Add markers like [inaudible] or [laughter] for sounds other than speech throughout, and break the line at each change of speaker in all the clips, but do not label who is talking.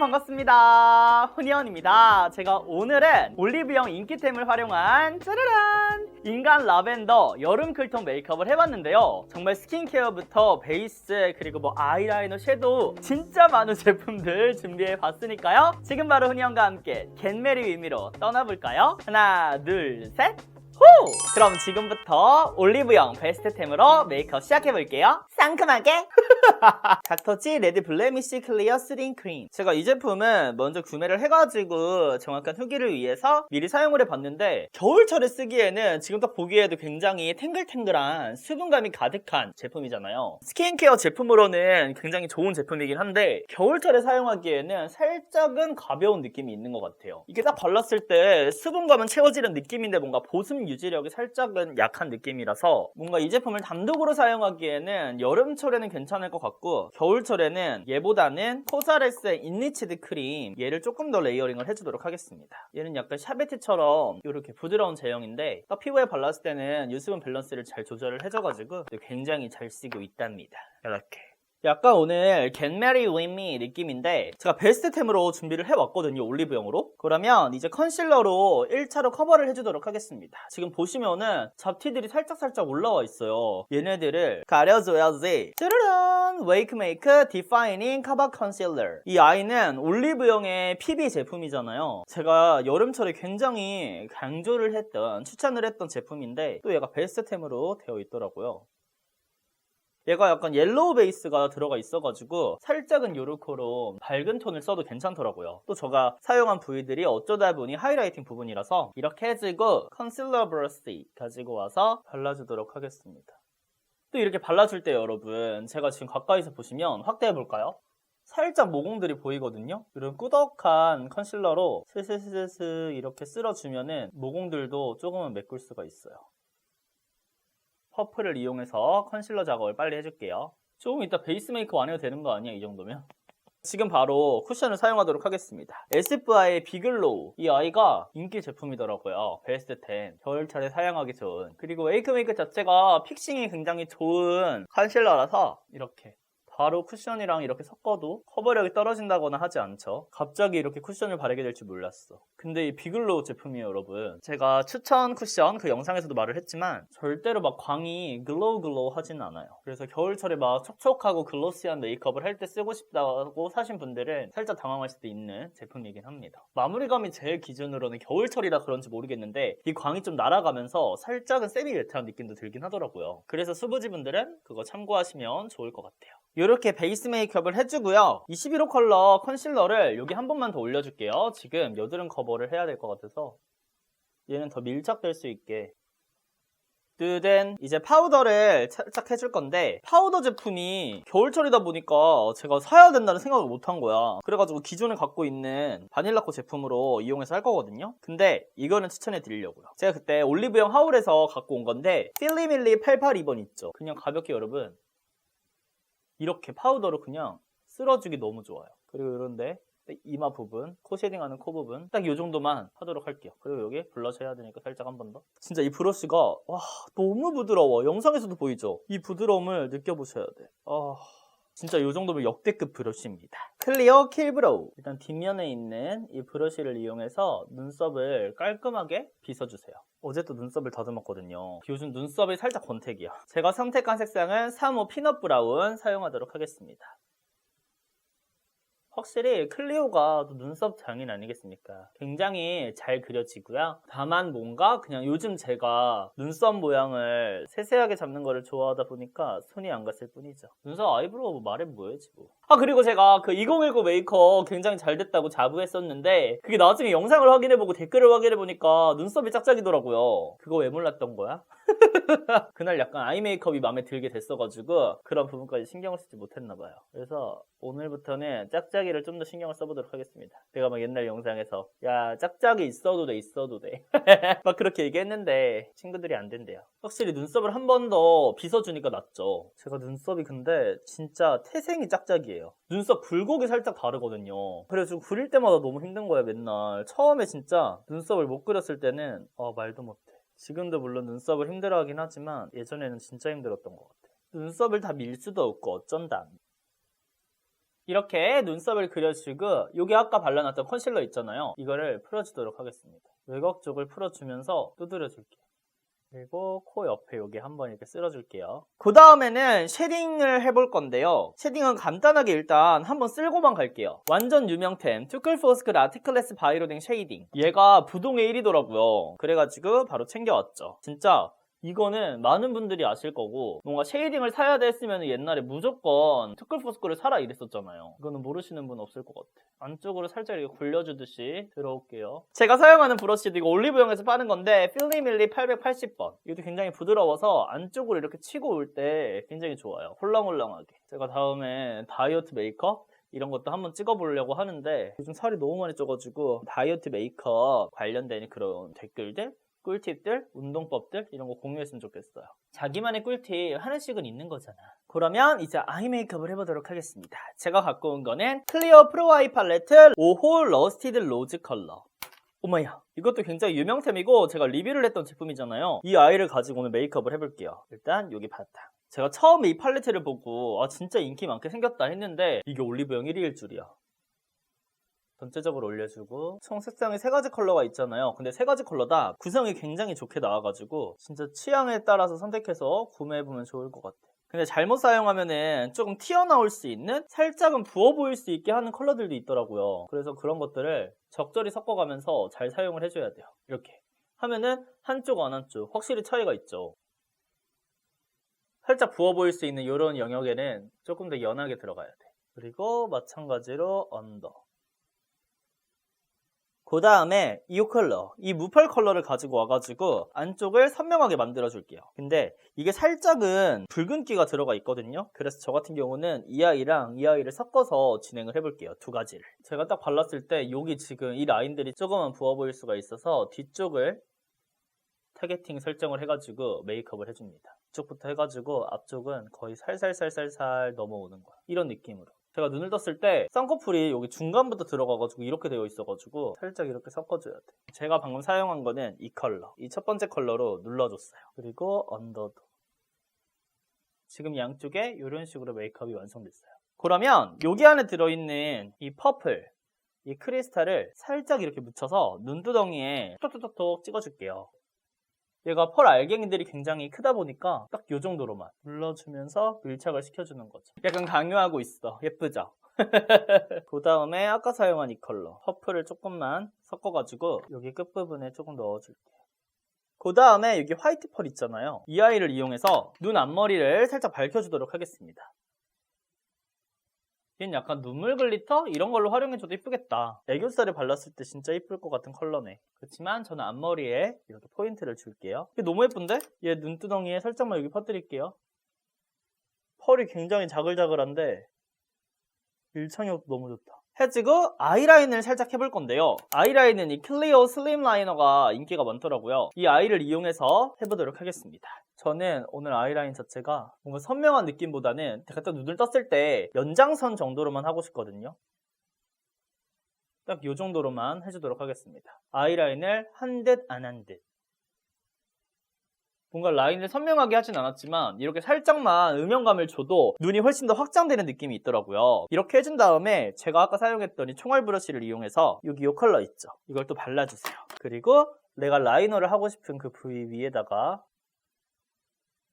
반갑습니다. 훈이언입니다. 제가 오늘은 올리브영 인기템을 활용한 짜라란 인간 라벤더 여름 쿨톤 메이크업을 해봤는데요. 정말 스킨케어부터 베이스 그리고 뭐 아이라이너, 섀도우 진짜 많은 [laughs] 제품들 준비해봤으니까요. 지금 바로 훈이언과 함께 겟메리 의미로 떠나볼까요? 하나, 둘, 셋. 후! 그럼 지금부터 올리브영 베스트템으로 메이크업 시작해볼게요. 상큼하게! [laughs] 닥터지 레드 블레미쉬 클리어 스린 크림 제가 이 제품은 먼저 구매를 해가지고 정확한 후기를 위해서 미리 사용을 해봤는데 겨울철에 쓰기에는 지금 딱 보기에도 굉장히 탱글탱글한 수분감이 가득한 제품이잖아요 스킨케어 제품으로는 굉장히 좋은 제품이긴 한데 겨울철에 사용하기에는 살짝은 가벼운 느낌이 있는 것 같아요 이게 딱 발랐을 때 수분감은 채워지는 느낌인데 뭔가 보습 유지력이 살짝은 약한 느낌이라서 뭔가 이 제품을 단독으로 사용하기에는 여름철에는 괜찮을 것 같고 겨울철에는 얘보다는 코사레스의 인리치드 크림 얘를 조금 더 레이어링을 해주도록 하겠습니다. 얘는 약간 샤베트처럼 이렇게 부드러운 제형인데 딱 피부에 발랐을 때는 유수분 밸런스를 잘 조절을 해줘가지고 굉장히 잘 쓰고 있답니다. 이렇게 약간 오늘 Get Marry With Me 느낌인데 제가 베스트템으로 준비를 해왔거든요 올리브영으로. 그러면 이제 컨실러로 1차로 커버를 해주도록 하겠습니다. 지금 보시면은 잡티들이 살짝살짝 올라와 있어요. 얘네들을 가려줘야지. 짜라란 웨이크메이크 디파이닝 커버 컨실러 이 아이는 올리브영의 PB 제품이잖아요. 제가 여름철에 굉장히 강조를 했던 추천을 했던 제품인데 또 얘가 베스트템으로 되어 있더라고요 얘가 약간 옐로우 베이스가 들어가 있어가지고 살짝은 요렇게로 밝은 톤을 써도 괜찮더라고요. 또 제가 사용한 부위들이 어쩌다 보니 하이라이팅 부분이라서 이렇게 해주고 컨실러 브러쉬 가지고 와서 발라주도록 하겠습니다. 또 이렇게 발라줄 때 여러분 제가 지금 가까이서 보시면 확대해 볼까요? 살짝 모공들이 보이거든요. 이런 꾸덕한 컨실러로 스스스스 이렇게 쓸어주면은 모공들도 조금은 메꿀 수가 있어요. 퍼플을 이용해서 컨실러 작업을 빨리 해줄게요. 조금 이따 베이스 메이크업 안 해도 되는 거 아니야? 이 정도면? 지금 바로 쿠션을 사용하도록 하겠습니다. 에스쁘아의 비글로우. 이 아이가 인기 제품이더라고요. 베스트 10. 겨울철에 사용하기 좋은. 그리고 웨이크메이크 자체가 픽싱이 굉장히 좋은 컨실러라서 이렇게 바로 쿠션이랑 이렇게 섞어도 커버력이 떨어진다거나 하지 않죠. 갑자기 이렇게 쿠션을 바르게 될 줄 몰랐어. 근데 이 비글로우 제품이에요, 여러분. 제가 추천 쿠션 그 영상에서도 말을 했지만 절대로 막 광이 글로우 글로우 하진 않아요. 그래서 겨울철에 막 촉촉하고 글로시한 메이크업을 할 때 쓰고 싶다고 사신 분들은 살짝 당황할 수도 있는 제품이긴 합니다. 마무리감이 제 기준으로는 겨울철이라 그런지 모르겠는데 이 광이 좀 날아가면서 살짝은 세미웨트한 느낌도 들긴 하더라고요. 그래서 수부지 분들은 그거 참고하시면 좋을 것 같아요. 이렇게 베이스 메이크업을 해주고요. 21호 컬러 컨실러를 여기 한 번만 더 올려줄게요. 지금 여드름 커버를 해야 될 것 같아서. 얘는 더 밀착될 수 있게. 뜨된 이제 파우더를 살짝 해줄 건데 파우더 제품이 겨울철이다 보니까 제가 사야 된다는 생각을 못 한 거야. 그래가지고 기존에 갖고 있는 바닐라코 제품으로 이용해서 할 거거든요. 근데 이거는 추천해 드리려고요. 제가 그때 올리브영 하울에서 갖고 온 건데 필리밀리 88 2번 있죠. 그냥 가볍게 여러분 이렇게 파우더로 그냥 쓸어주기 너무 좋아요. 그리고 이런데 이마 부분, 코 쉐딩하는 코 부분 딱 이 정도만 하도록 할게요. 그리고 여기 블러셔 해야 되니까 살짝 한 번 더. 진짜 이 브러쉬가 와 너무 부드러워. 영상에서도 보이죠? 이 부드러움을 느껴보셔야 돼. 아 진짜 이 정도면 역대급 브러쉬입니다. 클리어 킬 브로우. 일단 뒷면에 있는 이 브러쉬를 이용해서 눈썹을 깔끔하게 빗어주세요. 어제 또 눈썹을 다듬었거든요. 요즘 눈썹이 살짝 권태기야. 제가 선택한 색상은 3호 피넛 브라운 사용하도록 하겠습니다. 확실히 클리오가 또 눈썹 장인 아니겠습니까? 굉장히 잘 그려지고요. 다만 뭔가 그냥 요즘 제가 눈썹 모양을 세세하게 잡는 거를 좋아하다 보니까 손이 안 갔을 뿐이죠. 눈썹 아이브로우 뭐 말해 뭐해지 뭐. 아 그리고 제가 그 2019 메이크업 굉장히 잘 됐다고 자부했었는데 그게 나중에 영상을 확인해보고 댓글을 확인해보니까 눈썹이 짝짝이더라고요. 그거 왜 몰랐던 거야? [laughs] 그날 약간 아이 메이크업이 마음에 들게 됐어가지고 그런 부분까지 신경을 쓰지 못했나봐요. 그래서 오늘부터는 짝짝이를 좀 더 신경을 써보도록 하겠습니다. 제가 막 옛날 영상에서 야 짝짝이 있어도 돼 있어도 돼 [laughs] 막 그렇게 얘기했는데 친구들이 안 된대요. 확실히 눈썹을 한 번 더 빗어주니까 낫죠. 제가 눈썹이 근데 진짜 태생이 짝짝이에요. 눈썹 굴곡이 살짝 다르거든요. 그래서 그릴 때마다 너무 힘든 거야 맨날. 처음에 진짜 눈썹을 못 그렸을 때는 아 말도 못해. 지금도 물론 눈썹을 힘들어하긴 하지만 예전에는 진짜 힘들었던 것 같아요. 눈썹을 다 밀 수도 없고 어쩐다. 이렇게 눈썹을 그려주고 여기 아까 발라놨던 컨실러 있잖아요. 이거를 풀어주도록 하겠습니다. 외곽 쪽을 풀어주면서 두드려줄게요. 그리고 코 옆에 여기 한번 이렇게 쓸어줄게요. 그 다음에는 쉐딩을 해볼 건데요. 쉐딩은 간단하게 일단 한번 쓸고만 갈게요. 완전 유명템 투클포스크 라티클래스 바이로딩 쉐이딩. 얘가 부동의 1위더라고요. 그래가지고 바로 챙겨왔죠. 진짜 이거는 많은 분들이 아실 거고 뭔가 쉐이딩을 사야 됐으면 옛날에 무조건 투클포스크를 사라 이랬었잖아요. 이거는 모르시는 분 없을 것 같아. 안쪽으로 살짝 이렇게 굴려주듯이 들어올게요. 제가 사용하는 브러쉬도 이거 올리브영에서 파는 건데 필리밀리 880번. 이것도 굉장히 부드러워서 안쪽으로 이렇게 치고 올 때 굉장히 좋아요. 홀랑홀랑하게. 제가 다음에 다이어트 메이크업 이런 것도 한번 찍어보려고 하는데 요즘 살이 너무 많이 쪄가지고 다이어트 메이크업 관련된 그런 댓글들 꿀팁들, 운동법들 이런 거 공유했으면 좋겠어요. 자기만의 꿀팁 하나씩은 있는 거잖아. 그러면 이제 아이 메이크업을 해보도록 하겠습니다. 제가 갖고 온 거는 클리어 프로 아이 팔레트 5홀 러스티드 로즈 컬러. 오마야 이것도 굉장히 유명템이고 제가 리뷰를 했던 제품이잖아요. 이 아이를 가지고 오늘 메이크업을 해볼게요. 일단 여기 바탕. 제가 처음에 이 팔레트를 보고 아 진짜 인기 많게 생겼다 했는데 이게 올리브영 1위일 줄이야. 전체적으로 올려주고 총 색상이 세 가지 컬러가 있잖아요. 근데 세 가지 컬러 다 구성이 굉장히 좋게 나와가지고 진짜 취향에 따라서 선택해서 구매해보면 좋을 것 같아. 근데 잘못 사용하면은 조금 튀어나올 수 있는 살짝은 부어 보일 수 있게 하는 컬러들도 있더라고요. 그래서 그런 것들을 적절히 섞어가면서 잘 사용을 해줘야 돼요. 이렇게. 하면은 한쪽 안 한쪽 확실히 차이가 있죠. 살짝 부어 보일 수 있는 이런 영역에는 조금 더 연하게 들어가야 돼. 그리고 마찬가지로 언더 그 다음에 이 컬러, 이 무펄 컬러를 가지고 와가지고 안쪽을 선명하게 만들어줄게요. 근데 이게 살짝은 붉은기가 들어가 있거든요. 그래서 저 같은 경우는 이 아이랑 이 아이를 섞어서 진행을 해볼게요. 두 가지를. 제가 딱 발랐을 때 여기 지금 이 라인들이 조금만 부어 보일 수가 있어서 뒤쪽을 타겟팅 설정을 해가지고 메이크업을 해줍니다. 이쪽부터 해가지고 앞쪽은 거의 살살살살살 넘어오는 거야. 이런 느낌으로. 제가 눈을 떴을 때 쌍꺼풀이 여기 중간부터 들어가가지고 이렇게 되어 있어가지고 살짝 이렇게 섞어줘야 돼. 제가 방금 사용한 거는 이 컬러. 이 첫 번째 컬러로 눌러줬어요. 그리고 언더도. 지금 양쪽에 이런 식으로 메이크업이 완성됐어요. 그러면 여기 안에 들어있는 이 퍼플, 이 크리스탈을 살짝 이렇게 묻혀서 눈두덩이에 톡톡톡톡 찍어줄게요. 얘가 펄 알갱이들이 굉장히 크다 보니까 딱 이 정도로만 눌러주면서 밀착을 시켜주는 거죠. 약간 강요하고 있어. 예쁘죠? [laughs] 그 다음에 아까 사용한 이 컬러 퍼플을 조금만 섞어가지고 여기 끝부분에 조금 넣어줄게요. 그 다음에 여기 화이트 펄 있잖아요. 이 아이를 이용해서 눈 앞머리를 살짝 밝혀주도록 하겠습니다. 얘는 약간 눈물 글리터? 이런 걸로 활용해줘도 이쁘겠다. 애교살을 발랐을 때 진짜 이쁠 것 같은 컬러네. 그렇지만 저는 앞머리에 이렇게 포인트를 줄게요. 이게 너무 예쁜데? 얘 눈두덩이에 살짝만 여기 퍼뜨릴게요. 펄이 굉장히 자글자글한데 일창력도 너무 좋다. 해지고 아이라인을 살짝 해볼 건데요. 아이라인은 이 클리오 슬림 라이너가 인기가 많더라고요. 이 아이를 이용해서 해보도록 하겠습니다. 저는 오늘 아이라인 자체가 뭔가 선명한 느낌보다는 제가 딱 눈을 떴을 때 연장선 정도로만 하고 싶거든요. 딱 이 정도로만 해주도록 하겠습니다. 아이라인을 한 듯 안 한 듯. 뭔가 라인을 선명하게 하진 않았지만 이렇게 살짝만 음영감을 줘도 눈이 훨씬 더 확장되는 느낌이 있더라고요. 이렇게 해준 다음에 제가 아까 사용했던 이 총알 브러쉬를 이용해서 여기 이 컬러 있죠. 이걸 또 발라주세요. 그리고 내가 라이너를 하고 싶은 그 부위 위에다가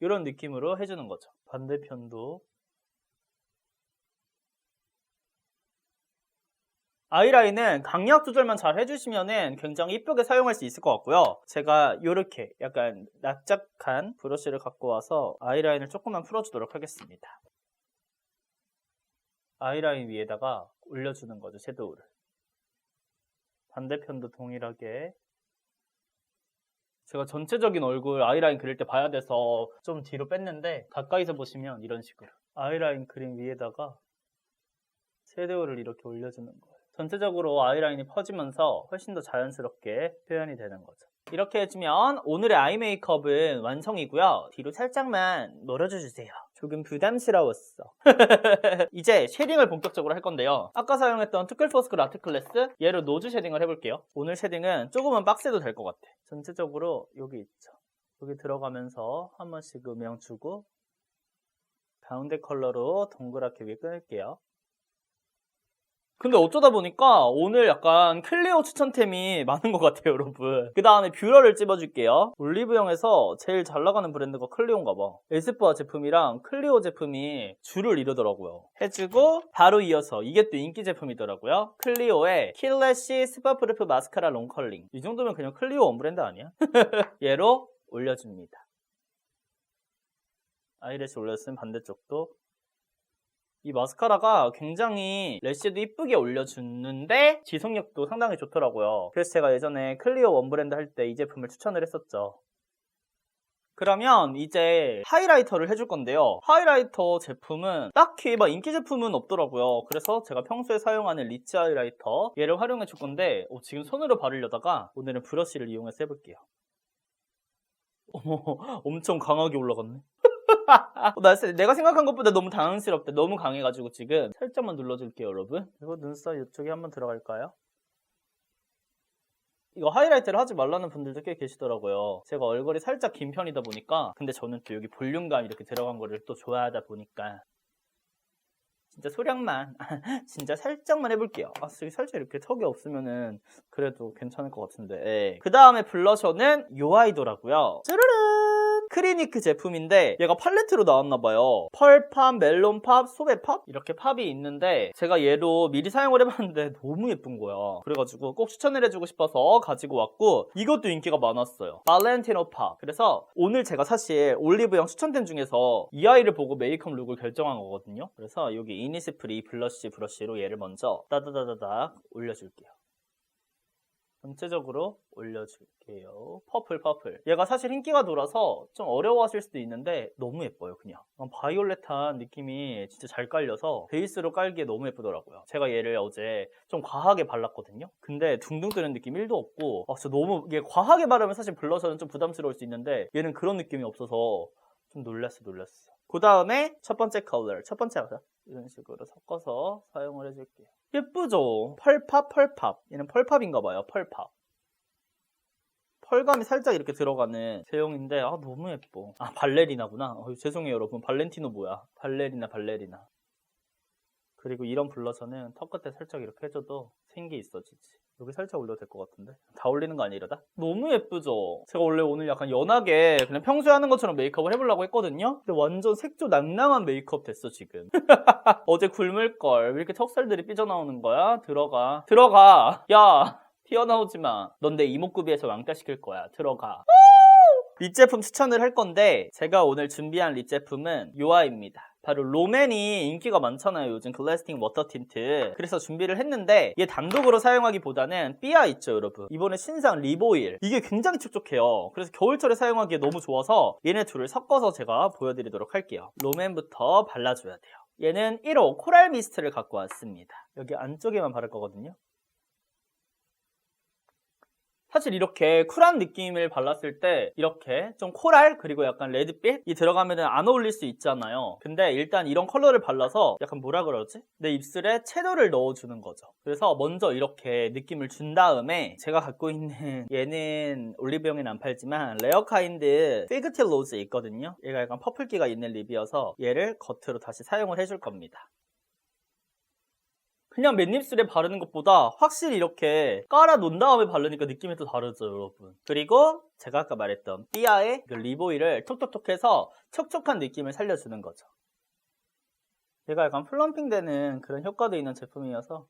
이런 느낌으로 해주는 거죠. 반대편도 아이라인은 강약 조절만 잘 해주시면 굉장히 이쁘게 사용할 수 있을 것 같고요. 제가 이렇게 약간 납작한 브러쉬를 갖고 와서 아이라인을 조금만 풀어주도록 하겠습니다. 아이라인 위에다가 올려주는 거죠, 섀도우를. 반대편도 동일하게 제가 전체적인 얼굴 아이라인 그릴 때 봐야 돼서 좀 뒤로 뺐는데 가까이서 보시면 이런 식으로 아이라인 그림 위에다가 섀도우를 이렇게 올려주는 거예요. 전체적으로 아이라인이 퍼지면서 훨씬 더 자연스럽게 표현이 되는 거죠. 이렇게 해주면 오늘의 아이 메이크업은 완성이고요. 뒤로 살짝만 놀아주세요. 조금 부담스러웠어. [laughs] 이제 쉐딩을 본격적으로 할 건데요. 아까 사용했던 투클포스크 라트 클래스 얘로 노즈 쉐딩을 해볼게요. 오늘 쉐딩은 조금은 빡세도 될 것 같아. 전체적으로 여기 있죠. 여기 들어가면서 한 번씩 음영 주고 가운데 컬러로 동그랗게 위에 끊을게요. 근데 어쩌다 보니까 오늘 약간 클리오 추천템이 [laughs] 많은 것 같아요, 여러분. 그 다음에 뷰러를 찝어줄게요. 올리브영에서 제일 잘 나가는 브랜드가 클리오인가 봐. 에스쁘아 제품이랑 클리오 제품이 줄을 이루더라고요. 해주고 바로 이어서 이게 또 인기 제품이더라고요. 클리오의 킬래시 스파프르프 마스카라 롱컬링. 이 정도면 그냥 클리오 원브랜드 아니야? [laughs] 얘로 올려줍니다. 아이래쉬 올렸으면 반대쪽도 이 마스카라가 굉장히 래쉬도 이쁘게 올려주는데 지속력도 상당히 좋더라고요. 그래서 제가 예전에 클리오 원 브랜드 할 때 이 제품을 추천을 했었죠. 그러면 이제 하이라이터를 해줄 건데요. 하이라이터 제품은 딱히 막 인기 제품은 없더라고요. 그래서 제가 평소에 사용하는 리치 하이라이터 얘를 활용해 줄 건데 어, 지금 손으로 바르려다가 오늘은 브러쉬를 이용해서 해볼게요. [laughs] 어머, 엄청 강하게 올라갔네. 어, 나 세- 내가 생각한 것보다 너무 당황스럽다. 너무 강해가지고 지금 살짝만 눌러줄게요, 여러분. 그리고 눈썹 이쪽에 한번 들어갈까요? 이거 하이라이트를 하지 말라는 분들도 꽤 계시더라고요. 제가 얼굴이 살짝 긴 편이다 보니까 근데 저는 또 여기 볼륨감 이렇게 들어간 거를 또 좋아하다 보니까 진짜 소량만 [laughs] 진짜 살짝만 해볼게요. 아, 여기 살짝 이렇게 턱이 없으면은 그래도 괜찮을 것 같은데. 그 다음에 블러셔는 요 아이더라고요. 짜르르 크리니크 제품인데 얘가 팔레트로 나왔나봐요. 펄팝, 멜론팝, 소베팝 이렇게 팝이 있는데 제가 얘로 미리 사용을 해봤는데 [laughs] 너무 예쁜 거야. 그래가지고 꼭 추천을 해주고 싶어서 가지고 왔고 이것도 인기가 많았어요. 발렌티노 팝. 그래서 오늘 제가 사실 올리브영 추천템 중에서 이 아이를 보고 메이크업 룩을 결정한 거거든요. 그래서 여기 이니스프리 블러쉬 브러쉬로 얘를 먼저 따다다다닥 올려줄게요. 전체적으로 올려줄게요. 퍼플 퍼플. 얘가 사실 인기가 돌아서 좀 어려워하실 수도 있는데 너무 예뻐요 그냥. 바이올렛한 느낌이 진짜 잘 깔려서 베이스로 깔기에 너무 예쁘더라고요. 제가 얘를 어제 좀 과하게 발랐거든요. 근데 둥둥 뜨는 느낌 1도 없고 아, 진짜 너무 이게 과하게 바르면 사실 블러셔는 좀 부담스러울 수 있는데 얘는 그런 느낌이 없어서 좀 놀랐어 놀랐어. 그 다음에 첫 번째 컬러, 첫 번째 하자. 이런 식으로 섞어서 사용을 해줄게요. 예쁘죠? 펄팝, 펄팝. 얘는 펄팝인가 봐요, 펄팝. 펄감이 살짝 이렇게 들어가는 제형인데 아 너무 예뻐. 아 발레리나구나. 어, 죄송해요 여러분. 발렌티노 뭐야? 발레리나 발레리나. 그리고 이런 블러셔는 턱 끝에 살짝 이렇게 해줘도 생기 있어지지. 여기 살짝 올려도 될 것 같은데? 다 올리는 거 아니야 이러다? 너무 예쁘죠? 제가 원래 오늘 약간 연하게 그냥 평소에 하는 것처럼 메이크업을 해보려고 했거든요? 근데 완전 색조 낭낭한 메이크업 됐어 지금. [laughs] 어제 굶을 걸. 왜 이렇게 턱살들이 삐져나오는 거야? 들어가. 들어가! 야! 튀어나오지 마. 넌 내 이목구비에서 왕따 시킬 거야. 들어가. 립 제품 추천을 할 건데 제가 오늘 준비한 립 제품은 요아입니다. 바로 롬앤이 인기가 많잖아요. 요즘 글래스팅 워터 틴트. 그래서 준비를 했는데 얘 단독으로 사용하기보다는 삐아 있죠, 여러분. 이번에 신상 립오일. 이게 굉장히 촉촉해요. 그래서 겨울철에 사용하기에 너무 좋아서 얘네 둘을 섞어서 제가 보여드리도록 할게요. 롬앤부터 발라줘야 돼요. 얘는 1호 코랄 미스트를 갖고 왔습니다. 여기 안쪽에만 바를 거거든요. 사실 이렇게 쿨한 느낌을 발랐을 때 이렇게 좀 코랄 그리고 약간 레드빛이 들어가면 안 어울릴 수 있잖아요. 근데 일단 이런 컬러를 발라서 약간 뭐라 그러지? 내 입술에 채도를 넣어주는 거죠. 그래서 먼저 이렇게 느낌을 준 다음에 제가 갖고 있는 [laughs] 얘는 올리브영에는 안 팔지만 레어카인드 피그틸 로즈 있거든요. 얘가 약간 퍼플기가 있는 립이어서 얘를 겉으로 다시 사용을 해줄 겁니다 그냥 맨입술에 바르는 것보다 확실히 이렇게 깔아 놓은 다음에 바르니까 느낌이 또 다르죠, 여러분. 그리고 제가 아까 말했던 삐아의 그 립오일을 톡톡톡 해서 촉촉한 느낌을 살려주는 거죠. 얘가 약간 플럼핑 되는 그런 효과도 있는 제품이어서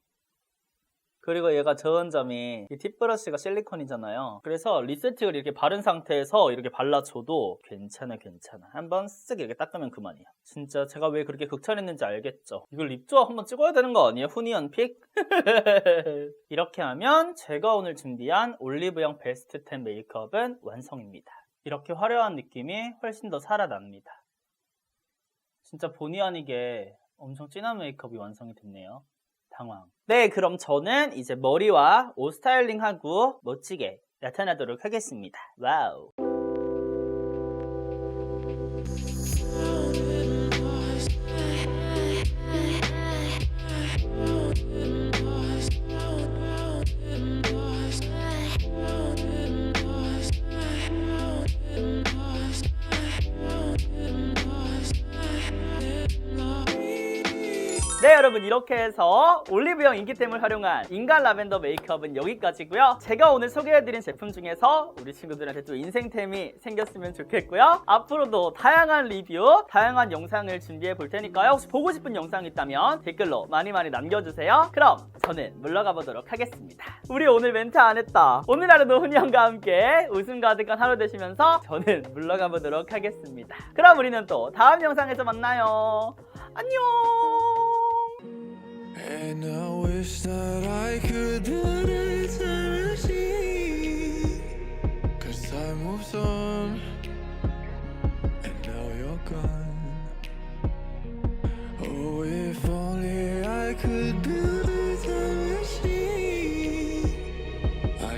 그리고 얘가 좋은 점이 이 팁브러쉬가 실리콘이잖아요. 그래서 리세틱을 이렇게 바른 상태에서 이렇게 발라줘도 괜찮아 괜찮아. 한번 쓱 이렇게 닦으면 그만이야. 진짜 제가 왜 그렇게 극찬했는지 알겠죠? 이걸 립조합 한번 찍어야 되는 거 아니에요? 후니언 픽? [laughs] 이렇게 하면 제가 오늘 준비한 올리브영 베스트 10 메이크업은 완성입니다. 이렇게 화려한 느낌이 훨씬 더 살아납니다. 진짜 본의 아니게 엄청 진한 메이크업이 완성이 됐네요. 당황. 네, 그럼 저는 이제 머리와 옷 스타일링하고 멋지게 나타나도록 하겠습니다. 와우. 여러분 이렇게 해서 올리브영 인기템을 활용한 인간 라벤더 메이크업은 여기까지고요. 제가 오늘 소개해드린 제품 중에서 우리 친구들한테 또 인생템이 생겼으면 좋겠고요. 앞으로도 다양한 리뷰 다양한 영상을 준비해 볼 테니까요. 혹시 보고 싶은 영상 있다면 댓글로 많이 많이 남겨주세요. 그럼 저는 물러가 보도록 하겠습니다. 우리 오늘 멘트 안 했다. 오늘 하루도 훈이 형과 함께 웃음 가득한 하루 되시면서 저는 물러가 보도록 하겠습니다. 그럼 우리는 또 다음 영상에서 만나요. 안녕
And I wish that I could build a time machine. Cause time moves on, and now you're gone. Oh, if only I could build